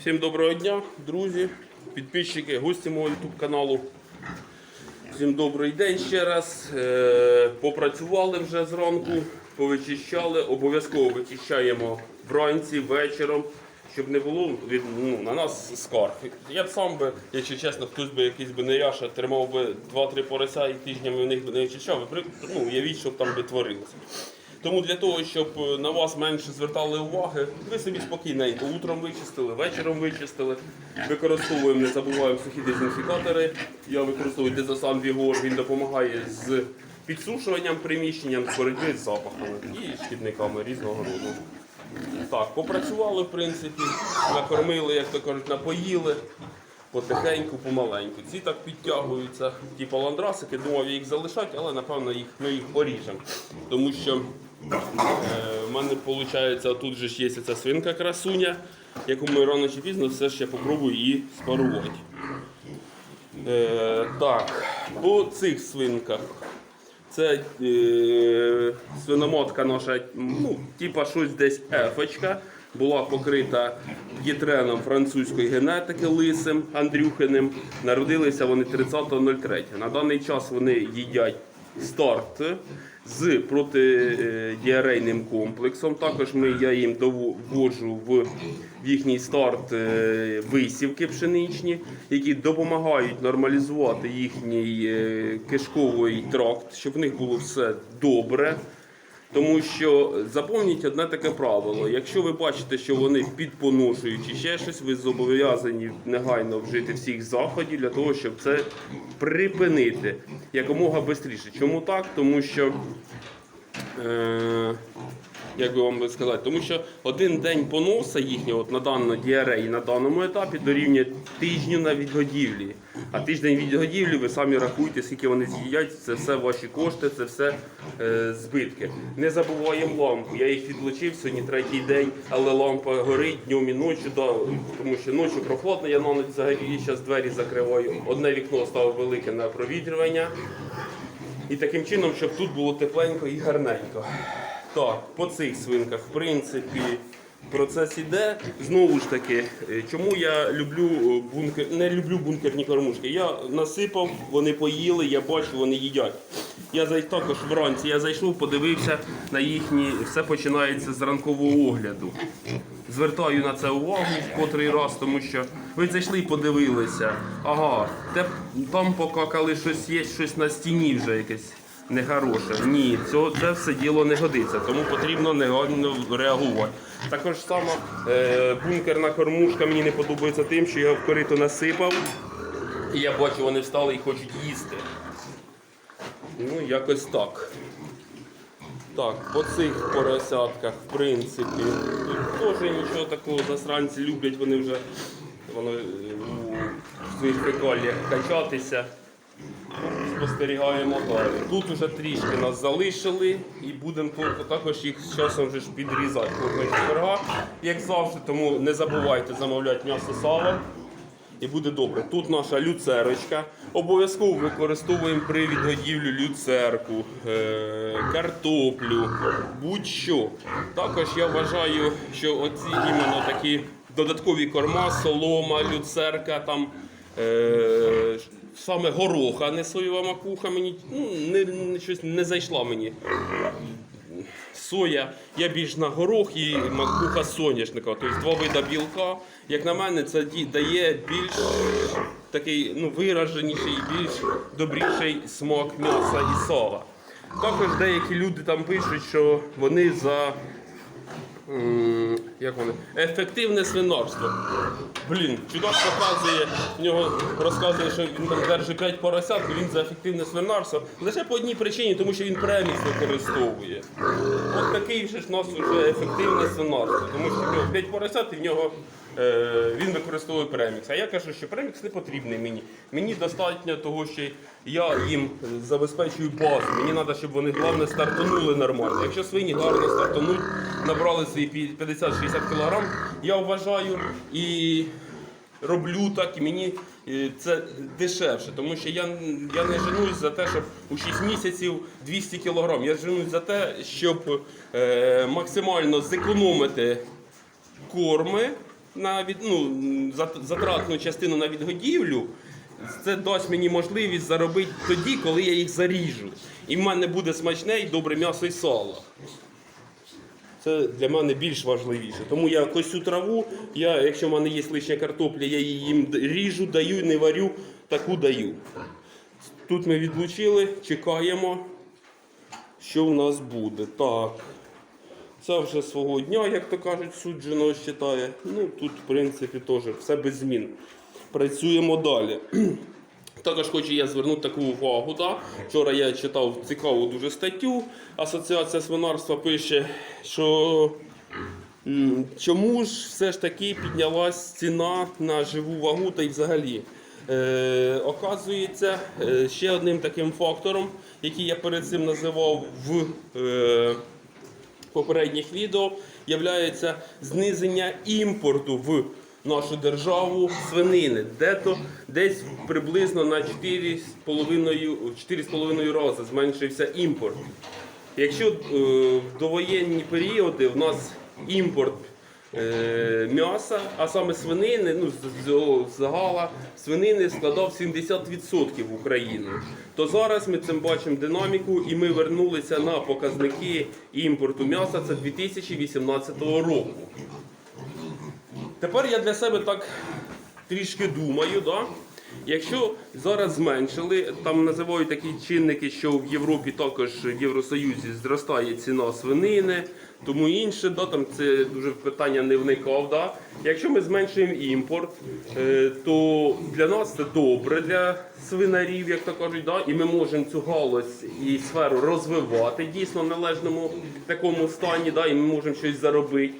Всім доброго дня, друзі, підписчики, гості мого YouTube каналу. Всім добрий день ще раз. Е, Попрацювали вже зранку, повичищали. Обов'язково вичищаємо вранці, вечором, щоб не було від, ну, на нас скарг. Я б сам би, якщо чесно, хтось би якийсь би неряша, тримав би 2-3 порося і тижнями в них би не при- Ну, уявіть, що б там би творилося. Тому для того, щоб е, на вас менше звертали уваги, ви собі спокійненько утром вичистили, вечором вичистили. Використовуємо, не забуваємо сухі дезінфікатори. Я використовую дезосан Вігор, він допомагає з підсушуванням приміщенням, з боротьби з запахами і шкідниками різного роду. Так, попрацювали, в принципі, накормили, як то кажуть, напоїли. Потихеньку, помаленьку. Ці так підтягуються, ті паландрасики, думав я їх залишати, але напевно їх, ми їх поріжемо. Тому що е, в мене виходить, тут же ж є ця свинка красуня, яку ми рано чи пізно все ж я попробую її спарувати. Е, так, по цих свинках. Це е, свиноматка наша, ну, типа щось десь ефочка. Була покрита єтреном французької генетики лисим Андрюхиним. Народилися вони 30.03. На даний час вони їдять старт з протидіарейним комплексом. Також ми, я їм доводжу в в їхній старт е, висівки пшеничні, які допомагають нормалізувати їхній е, кишковий тракт, щоб в них було все добре. Тому що заповніть одне таке правило: якщо ви бачите, що вони підпоношують чи ще щось, ви зобов'язані негайно вжити всіх заходів для того, щоб це припинити якомога швидше. Чому так? Тому що. Е- як би вам би сказати, тому що один день поноса їхнього на даному діареї на даному етапі дорівнює тижню на відгодівлі. А тиждень відгодівлі ви самі рахуйте, скільки вони з'їдять, це все ваші кошти, це все е, збитки. Не забуваємо лампу. Я їх відлучив сьогодні третій день, але лампа горить днем і ночі, да, тому що ночі прохладно, я на ніч взагалі зараз двері закриваю. Одне вікно ставив велике на провітрювання. І таким чином, щоб тут було тепленько і гарненько. Так, по цих свинках, в принципі, процес іде. Знову ж таки, е, чому я люблю е, бункер, не люблю бункерні кормушки. Я насипав, вони поїли, я бачу, вони їдять. Я зай- також вранці я зайшов, подивився на їхні, все починається з ранкового огляду. Звертаю на це увагу в котрий раз, тому що ви зайшли і подивилися. Ага, те, там покакали щось є, щось на стіні вже якесь нехороше. Ні, цього, це все діло не годиться, тому потрібно негайно реагувати. Також само е, бункерна кормушка мені не подобається тим, що я в корито насипав, і я бачу, вони встали і хочуть їсти. Ну, якось так. Так, по цих поросятках, в принципі, тут теж нічого такого засранці люблять, вони вже вони, е, у своїх фекаліях качатися. Спостерігаємо далі. Тут вже трішки нас залишили і будемо також їх з часом вже ж підрізати кожного як завжди, тому не забувайте замовляти м'ясо сало. І буде добре. Тут наша люцерочка. Обов'язково використовуємо при відгодівлі люцерку, е- картоплю, будь-що. Також я вважаю, що оці іменно такі додаткові корма, солома, люцерка, там е- саме гороха, не соєва макуха мені ну, не, не, щось не зайшла мені соя, я більш на горох і макуха соняшника. Тобто два вида білка. Як на мене, це дає більш такий ну, вираженіший, більш добріший смак м'яса і сала. Також деякі люди там пишуть, що вони за як вони, ефективне свинарство. Блін, чудок показує, в нього розказує, що він там держить 5 поросят, він за ефективне свинарство. Лише по одній причині, тому що він преміс використовує. От такий же ж у нас вже ефективне свинарство, тому що в нього 5 поросят і в нього він використовує премікс. А я кажу, що премікс не потрібний мені. Мені достатньо того, що я їм забезпечую базу. Мені треба, щоб вони головне стартанули нормально. Якщо свині гарно стартануть, набрали свої 50-60 кг, я вважаю і роблю так, і мені е, це дешевше, тому що я, я не женусь за те, щоб у 6 місяців 200 кг. Я женусь за те, щоб е, максимально зекономити корми на від, ну, затратну частину на відгодівлю, це дасть мені можливість заробити тоді, коли я їх заріжу. І в мене буде смачне і добре м'ясо і сало. Це для мене більш важливіше. Тому я косю траву, я, якщо в мене є лишня картопля, я її їм ріжу, даю, не варю, таку даю. Тут ми відлучили, чекаємо, що в нас буде. Так. Це вже свого дня, як то кажуть, суджено вважає. Ну тут, в принципі, теж все без змін. Працюємо далі. Також хочу я звернути таку увагу. Да? Вчора я читав цікаву дуже статтю. Асоціація свинарства пише, що чому ж все ж таки піднялась ціна на живу вагу та й взагалі. Е, оказується, е, ще одним таким фактором, який я перед цим називав в е, попередніх відео, являється зниження імпорту в нашу державу свинини, де-то десь приблизно на 4,5 4,5 рази зменшився імпорт. Якщо е, в довоєнні періоди в нас імпорт м'яса, а саме свинини, ну загала свинини складав 70% в Україну, то зараз ми цим бачимо динаміку і ми вернулися на показники імпорту м'яса. Це 2018 року. Тепер я для себе так трішки думаю, да? Якщо зараз зменшили, там називають такі чинники, що в Європі також в Євросоюзі зростає ціна свинини, тому інше, да? там це дуже питання не вникав. Да? Якщо ми зменшуємо імпорт, е, то для нас це добре для свинарів, як то кажуть, да? і ми можемо цю галузь і сферу розвивати дійсно в належному такому стані, да? і ми можемо щось заробити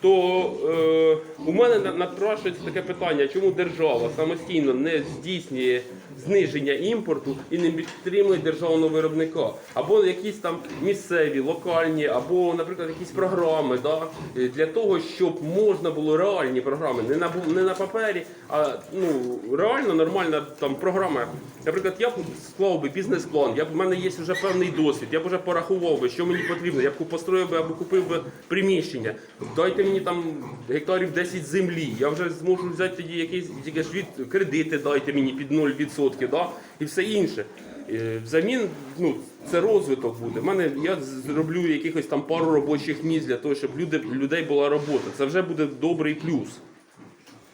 то е, у мене на- напрашується таке питання, чому держава самостійно не здійснює зниження імпорту і не підтримує державного виробника, або якісь там місцеві, локальні, або, наприклад, якісь програми, да, е, для того, щоб можна було реальні програми, не на не на папері, а ну реально нормальна там програма. Наприклад, я б склав би бізнес-план, я б в мене є вже певний досвід, я б вже порахував би, що мені потрібно, я б построїв би або купив би приміщення. Дайте мені там гектарів 10 землі. Я вже зможу взяти тоді якийсь від кредити, дайте мені під 0%, да? і все інше. Е, Взамін, ну, це розвиток буде. В мене я зроблю якихось там пару робочих місць для того, щоб люди, людей була робота. Це вже буде добрий плюс.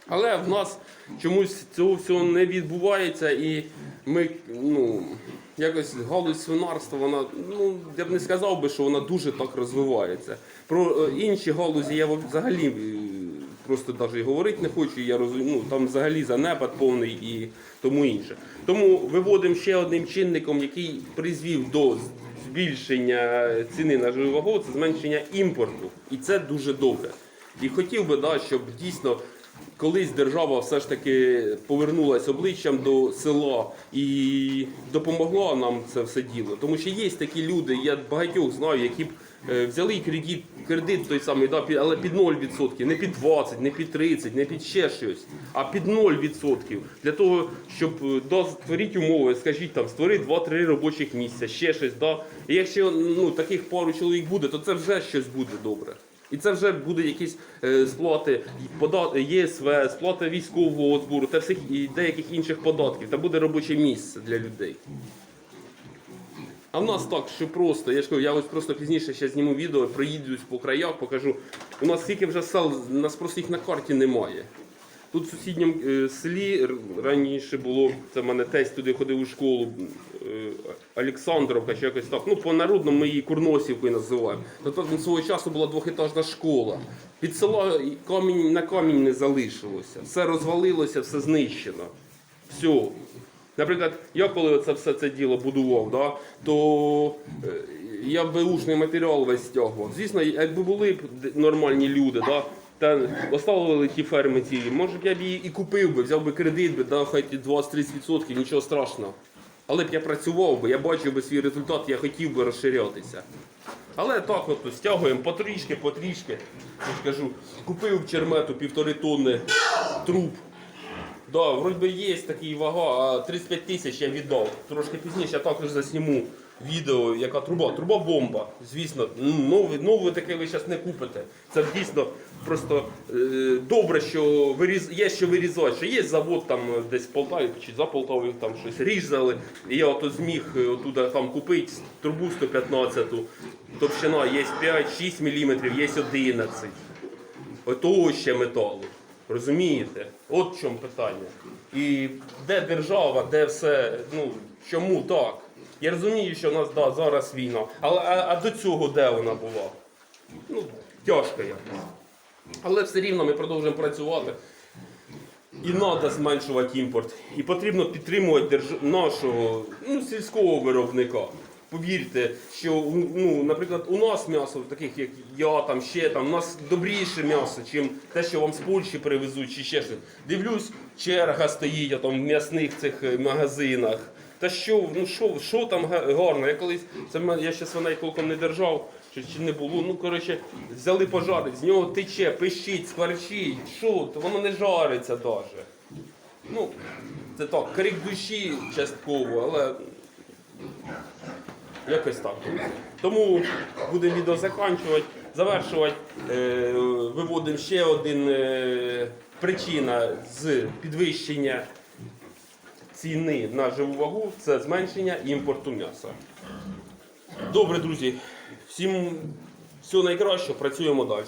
Але в нас чомусь цього всього не відбувається, і ми ну, якось галузь свинарства, вона, ну, я б не сказав би, що вона дуже так розвивається. Про е, інші галузі я взагалі просто навіть говорити не хочу, я розумію, ну, там взагалі занепад повний і тому інше. Тому виводимо ще одним чинником, який призвів до збільшення ціни на живого, це зменшення імпорту. І це дуже добре. І хотів би, да, щоб дійсно колись держава все ж таки повернулася обличчям до села і допомогла нам це все діло. Тому що є такі люди, я багатьох знаю, які б е, взяли кредит, кредит той самий, да, але під 0%, не під 20, не під 30, не під ще щось, а під 0%. Для того, щоб е, да, створити умови, скажіть там, створи 2-3 робочих місця, ще щось. Да. І якщо ну, таких пару чоловік буде, то це вже щось буде добре. І це вже буде якісь е, сплати ЄСВ, сплата військового збору та всіх і деяких інших податків. Та буде робоче місце для людей. А в нас так, що просто, я ж кажу, я ось просто пізніше ще зніму відео, проїдусь по краях, покажу. У нас скільки вже сел, у нас просто їх на карті немає. Тут в сусідньому е, селі раніше було, це в мене тесть туди ходив у школу, е, Олександровка чи якось так. Ну, по народному ми її Курносівкою називаємо. То там свого часу була двохетажна школа. Від села камінь на камінь не залишилося. Все розвалилося, все знищено. Все. Наприклад, я коли це все це діло будував, да, то е, я б беушний матеріал весь стягував. Звісно, якби були б нормальні люди, да, та оставили ті ферми ці, може б я б її і купив би, взяв би кредит, би, да, хай 20-30%, нічого страшного. Але б я працював би, я бачив би свій результат, я хотів би розширятися. Але так от стягуємо потрішки, потрішки. Я ж кажу, купив чермету півтори тонни труб. Да, вроді є такий вага, а 35 тисяч я віддав. Трошки пізніше я також засніму відео, яка труба, труба бомба. Звісно, нове, нове таке ви зараз не купите. Це дійсно просто е, добре, що виріз, є що вирізати. Що є завод там десь в Полтаві чи за Полтавою там щось різали. І я ото зміг е, отуда там купити трубу 115, товщина є 5-6 мм, є 11. Ото ще металу. Розумієте? От в чому питання. І де держава, де все, ну чому так? Я розумію, що в нас да, зараз війна, але а, а до цього де вона була? Ну, тяжко якось. Але все рівно ми продовжуємо працювати. І треба зменшувати імпорт. І потрібно підтримувати держ... нашого ну, сільського виробника. Повірте, що ну, наприклад, у нас м'ясо, таких як я, там ще там, у нас добріше м'ясо, ніж те, що вам з Польщі привезуть, чи ще щось. Дивлюсь, черга стоїть а там, в м'ясних цих е, магазинах. Та що, ну що, що там га- гарно? Я колись це я ще свиней толком не держав, чи, чи не було. Ну коротше, взяли пожарить, з нього тече, пищить, скварчить. Що? То воно не жариться навіть. Ну, це так, крик душі частково, але якось так. Тому будемо відео закінчувати, завершувати. Е, виводимо ще один е, причина з підвищення ціни на живу вагу це зменшення імпорту м'яса. Добре, друзі, всім всього найкращого, працюємо далі.